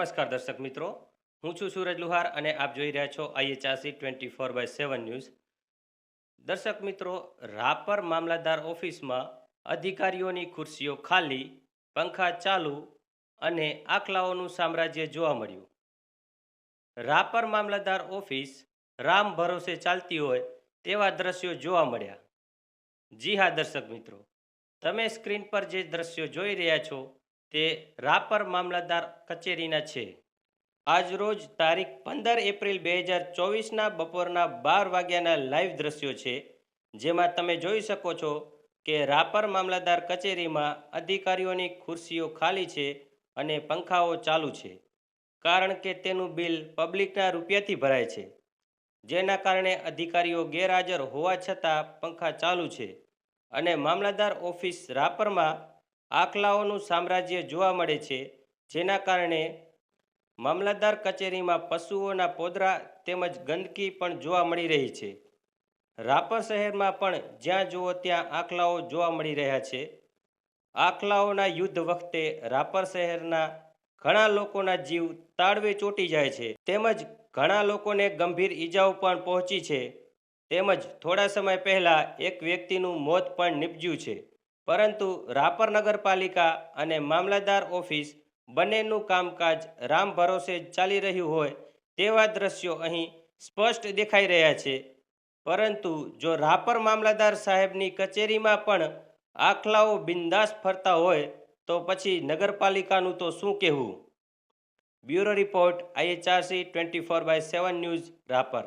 નમસ્કાર દર્શક મિત્રો. હું છું સુરજ લુહાર અને આપ જોઈ રહ્યા છો IHRC twenty four by seven news. દર્શક મિત્રો, રાપર મામલતદાર ઓફિસમાં અધિકારીઓની ખુરશીઓ ખાલી, પંખા ચાલુ અને આખલાઓનું સામ્રાજ્ય જોવા મળ્યું. રાપર મામલતદાર ઓફિસ રામ ભરોસે ચાલતી હોય તેવા દ્રશ્યો જોવા મળ્યા. જી હા, દર્શક મિત્રો. તમે સ્ક્રીન પર જે દ્રશ્યો જોઈ રહ્યા છો તે રાપર મામલતદાર કચેરીના છે. આજરોજ તારીખ પંદર એપ્રિલ બે હજાર ચોવીસના બપોરના બાર વાગ્યાના લાઈવ દ્રશ્યો છે, જેમાં તમે જોઈ શકો છો કે રાપર મામલતદાર કચેરીમાં અધિકારીઓની ખુરશીઓ ખાલી છે અને પંખાઓ ચાલુ છે, કારણ કે તેનું બિલ પબ્લિકના રૂપિયાથી ભરાય છે. જેના કારણે અધિકારીઓ ગેરહાજર હોવા છતાં પંખા ચાલુ છે અને મામલતદાર ઓફિસ રાપરમાં આખલાઓનું સામ્રાજ્ય જોવા મળે છે, જેના કારણે મામલતદાર કચેરીમાં પશુઓના પોદરા તેમજ ગંદકી પણ જોવા મળી રહી છે. રાપર શહેરમાં પણ જ્યાં જુઓ ત્યાં આખલાઓ જોવા મળી રહ્યા છે. આખલાઓના યુદ્ધ વખતે રાપર શહેરના ઘણા લોકોના જીવ તાળવે ચોંટી જાય છે. તેમજ ઘણા લોકોને ગંભીર ઈજાઓ પણ પહોંચી છે. તેમજ થોડા સમય પહેલાં એક વ્યક્તિનું મોત પણ નીપજ્યું છે. પરંતુ રાપર નગરપાલિકા અને મામલતદાર ઓફિસ બંનેનું કામકાજ રામ ભરોસે ચાલી રહ્યું હોય તેવા દ્રશ્યો અહીં સ્પષ્ટ દેખાઈ રહ્યા છે. પરંતુ જો રાપર મામલતદાર સાહેબની કચેરીમાં પણ આખલાઓ બિંદાસ ફરતા હોય તો પછી નગરપાલિકાનું તો શું કહેવું? Bureau report IHRC twenty four by seven news Rapar.